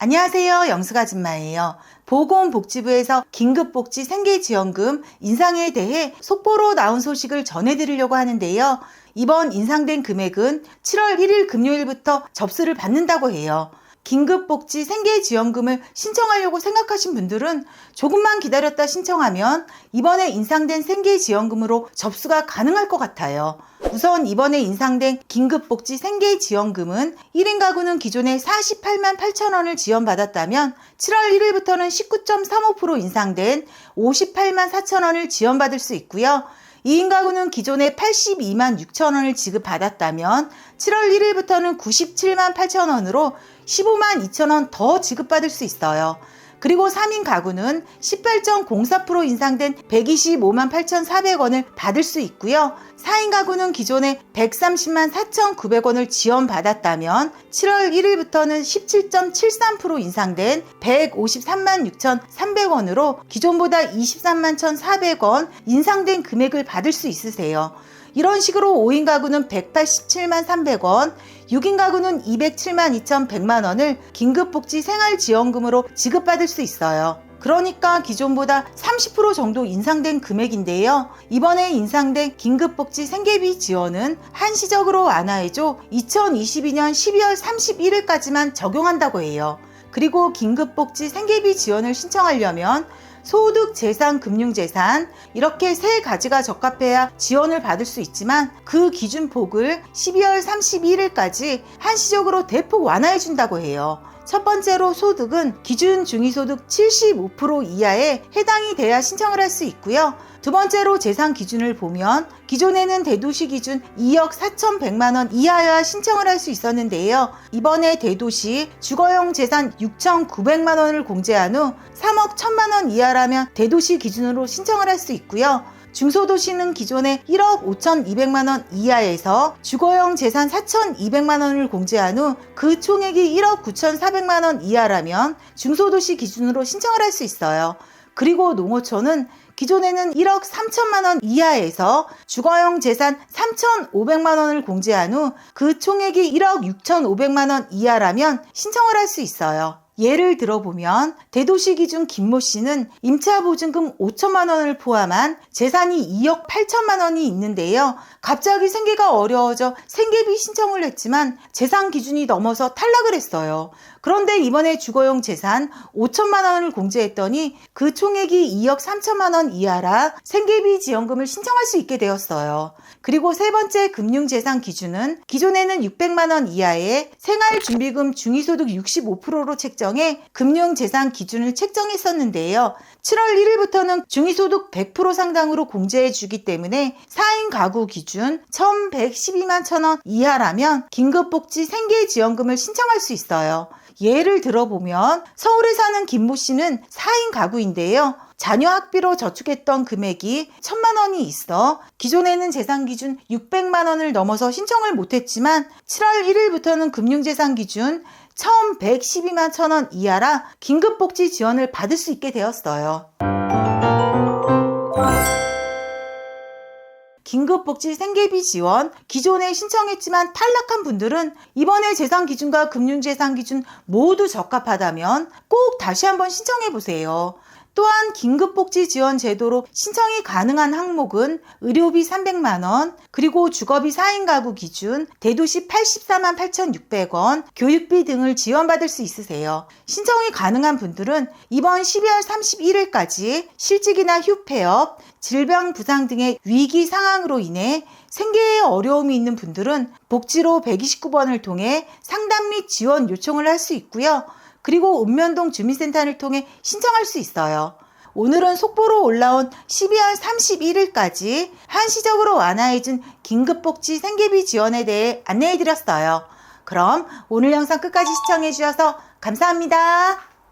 안녕하세요. 영수아줌마예요. 보건복지부에서 긴급복지 생계지원금 인상에 대해 속보로 나온 소식을 전해드리려고 하는데요. 이번 인상된 금액은 7월 1일 금요일부터 접수를 받는다고 해요. 긴급복지 생계지원금을 신청하려고 생각하신 분들은 조금만 기다렸다 신청하면 이번에 인상된 생계지원금으로 접수가 가능할 것 같아요. 우선 이번에 인상된 긴급복지 생계지원금은 1인 가구는 기존에 48만 8천 원을 지원받았다면 7월 1일부터는 19.35% 인상된 58만 4천 원을 지원받을 수 있고요. 2인 가구는 기존에 82만 6천 원을 지급받았다면 7월 1일부터는 97만 8천 원으로 15만 2천 원 더 지급받을 수 있어요. 그리고 3인 가구는 18.04% 인상된 125만 8,400원을 받을 수 있고요. 4인 가구는 기존에 130만 4,900원을 지원받았다면 7월 1일부터는 17.73% 인상된 153만 6,300원으로 기존보다 23만 1,400원 인상된 금액을 받을 수 있으세요. 이런 식으로 5인 가구는 187만 300원, 6인 가구는 207만 2,100만 원을 긴급복지 생활지원금으로 지급받을 수 있어요. 그러니까 기존보다 30% 정도 인상된 금액인데요. 이번에 인상된 긴급복지 생계비 지원은 한시적으로 완화해줘 2022년 12월 31일까지만 적용한다고 해요. 그리고 긴급복지 생계비 지원을 신청하려면 소득, 재산, 금융재산 이렇게 세 가지가 적합해야 지원을 받을 수 있지만 그 기준폭을 12월 31일까지 한시적으로 대폭 완화해 준다고 해요. 첫 번째로 소득은 기준 중위소득 75% 이하에 해당이 돼야 신청을 할 수 있고요. 두 번째로 재산 기준을 보면 기존에는 대도시 기준 2억 4,100만 원 이하여야 신청을 할 수 있었는데요. 이번에 대도시 주거용 재산 6,900만 원을 공제한 후 3억 1,000만 원 이하라면 대도시 기준으로 신청을 할 수 있고요. 중소도시는 기존에 1억 5,200만 원 이하에서 주거용 재산 4,200만 원을 공제한 후 그 총액이 1억 9,400만 원 이하라면 중소도시 기준으로 신청을 할 수 있어요. 그리고 농어촌은 기존에는 1억 3천만 원 이하에서 주거용 재산 3,500만 원을 공제한 후 그 총액이 1억 6,500만 원 이하라면 신청을 할 수 있어요. 예를 들어보면 대도시 기준 김모 씨는 임차 보증금 5천만 원을 포함한 재산이 2억 8천만 원이 있는데요. 갑자기 생계가 어려워져 생계비 신청을 했지만 재산 기준이 넘어서 탈락을 했어요. 그런데 이번에 주거용 재산 5천만 원을 공제했더니 그 총액이 2억 3천만 원 이하라 생계비 지원금을 신청할 수 있게 되었어요. 그리고 세 번째 금융재산 기준은 기존에는 600만 원 이하의 생활준비금 중위소득 65%로 책정 해 금융재산 기준을 책정했었는데요. 7월 1일부터는 중위소득 100% 상당으로 공제해 주기 때문에 4인 가구 기준 1112만 천원 이하라면 긴급복지 생계지원금을 신청할 수 있어요. 예를 들어보면 서울에 사는 김모 씨는 4인 가구인데요. 자녀 학비로 저축했던 금액이 1000만 원이 있어 기존에는 재산 기준 600만 원을 넘어서 신청을 못했지만 7월 1일부터는 금융재산 기준 1112만 천 원 이하라 긴급복지 지원을 받을 수 있게 되었어요. 긴급복지 생계비 지원 기존에 신청했지만 탈락한 분들은 이번에 재산 기준과 금융 재산 기준 모두 적합하다면 꼭 다시 한번 신청해 보세요. 또한 긴급복지 지원 제도로 신청이 가능한 항목은 의료비 300만원, 그리고 주거비 4인 가구 기준 대도시 84만 8,600원, 교육비 등을 지원받을 수 있으세요. 신청이 가능한 분들은 이번 12월 31일까지 실직이나 휴폐업, 질병 부상 등의 위기 상황으로 인해 생계에 어려움이 있는 분들은 복지로 129번을 통해 상담 및 지원 요청을 할 수 있고요. 그리고 읍면동 주민센터를 통해 신청할 수 있어요. 오늘은 속보로 올라온 12월 31일까지 한시적으로 완화해준 긴급복지 생계비 지원에 대해 안내해드렸어요. 그럼 오늘 영상 끝까지 시청해주셔서 감사합니다.